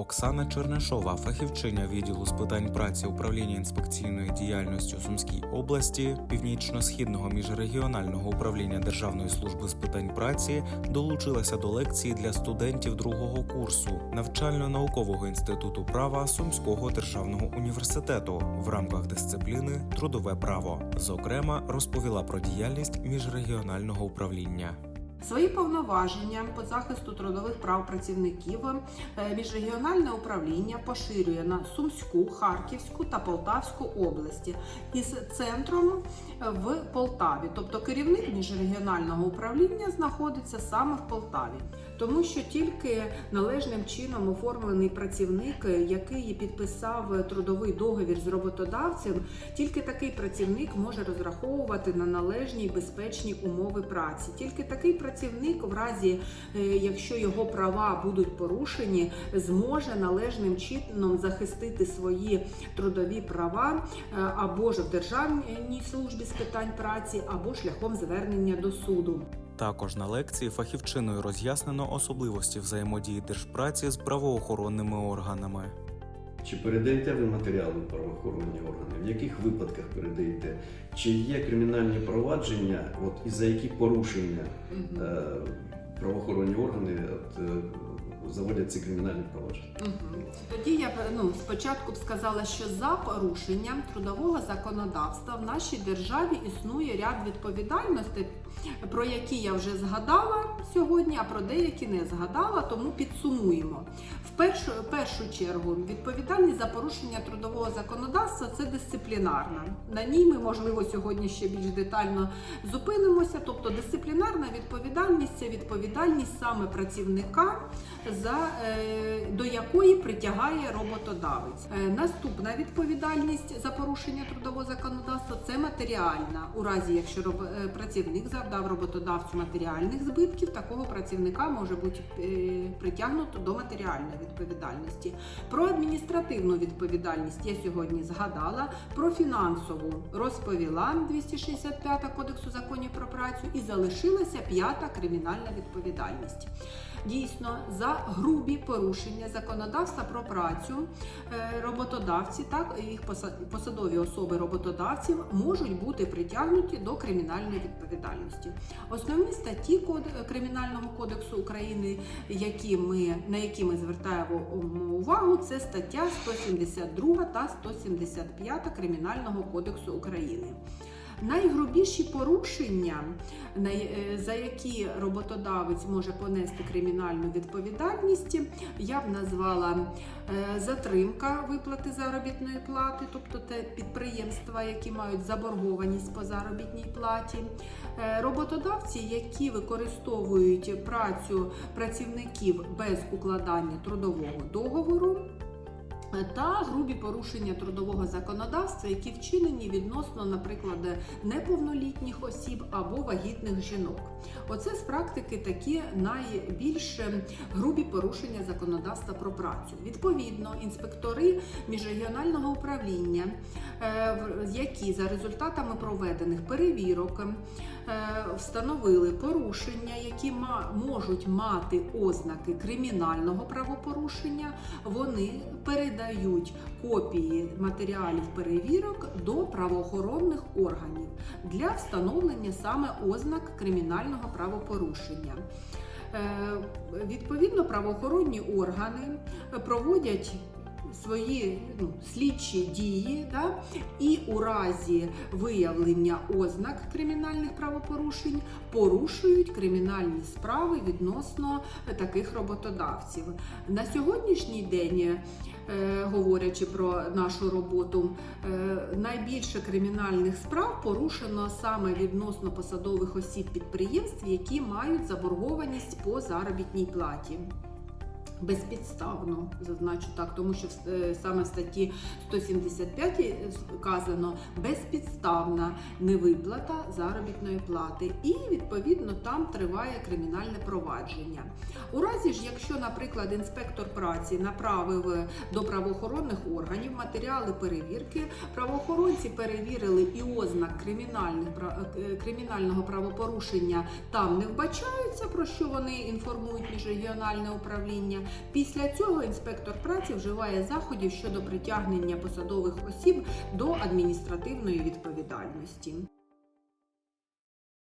Оксана Чернишова, фахівчиня відділу з питань праці управління інспекційної діяльності у Сумській області, північно-східного міжрегіонального управління Державної служби з питань праці, долучилася до лекції для студентів другого курсу навчально-наукового інституту права Сумського державного університету в рамках дисципліни Трудове право. Зокрема, розповіла про діяльність міжрегіонального управління. Свої повноваження по захисту трудових прав працівників е, міжрегіональне управління поширює на Сумську, Харківську та Полтавську області із центром в Полтаві. Тобто керівник міжрегіонального управління знаходиться саме в Полтаві, тому що тільки належним чином оформлений працівник, який підписав трудовий договір з роботодавцем, тільки такий працівник може розраховувати на належні й безпечні умови праці. Тільки такий працівник, в разі е, якщо його права будуть порушені, зможе належним чином захистити свої трудові права е, або ж в Державній службі з питань праці, або шляхом звернення до суду. Також на лекції фахівчиною роз'яснено особливості взаємодії держпраці з правоохоронними органами. Чи передаєте ви матеріали в правоохоронні органи? В яких випадках передаєте? Чи є кримінальні провадження, от і за які порушення е, правоохоронні органи от, заводять ці кримінальні провадження? Мгм. Тоді я ну, спочатку б сказала, що за порушенням трудового законодавства в нашій державі існує ряд відповідальностей, про які я вже згадала сьогодні, а про деякі не згадала, тому підсумуємо. В першу, першу чергу відповідальність за порушення трудового законодавства це дисциплінарна. На ній ми, можливо, сьогодні ще більш детально зупинимося. Тобто дисциплінарна відповідальність це відповідальність саме працівника, за, е, до якої притягає роботодавець. Е, Наступна відповідальність за порушення трудового законодавства це матеріальна. У разі, якщо роб- е, працівник завдав роботодавцю матеріальних збитків, такого працівника може бути е, притягнуто до матеріальної відповідальності. Про адміністративну відповідальність я сьогодні згадала. Про фінансову розповіла 265 Кодексу законів про працю і залишилася п'ята кримінальна відповідальність. Дійсно, за грубі порушення законодавства про працю е, роботодавці, так їх поса- посадові особи роботодавців можуть бути притягнуті до кримінальної відповідальності. Основні статті Кримінального кодексу України, які ми, на які ми звертаємо увагу, це стаття 172 та 175 Кримінального кодексу України. Найгрубіші порушення, за які роботодавець може понести кримінальну відповідальність, я б назвала е, затримка виплати заробітної плати, тобто те підприємства, які мають заборгованість по заробітній платі, Е, роботодавці, які використовують працю працівників без укладання трудового договору. Та грубі порушення трудового законодавства, які вчинені відносно, наприклад, неповнолітніх осіб або вагітних жінок. Оце з практики такі найбільш грубі порушення законодавства про працю. Відповідно, інспектори міжрегіонального управління, які за результатами проведених перевірок е, встановили порушення, які можуть мати ознаки кримінального правопорушення, вони передають копії матеріалів перевірок до правоохоронних органів для встановлення саме ознак кримінального правопорушення. Е, Відповідно, правоохоронні органи проводять свої ну, слідчі дії, да, і у разі виявлення ознак кримінальних правопорушень порушують кримінальні справи відносно таких роботодавців. На сьогоднішній день, е, говорячи про нашу роботу, е, найбільше кримінальних справ порушено саме відносно посадових осіб підприємств, які мають заборгованість по заробітній платі. Безпідставно зазначу так, тому що е, саме в статті 175 вказано безпідставна невиплата заробітної плати, і відповідно там триває кримінальне провадження. У разі ж, якщо, наприклад, інспектор праці направив до правоохоронних органів матеріали перевірки, правоохоронці перевірили і ознак кримінальних е, кримінального правопорушення там не вбачаються, про що вони інформують міжрегіональне управління. Після цього інспектор праці вживає заходів щодо притягнення посадових осіб до адміністративної відповідальності.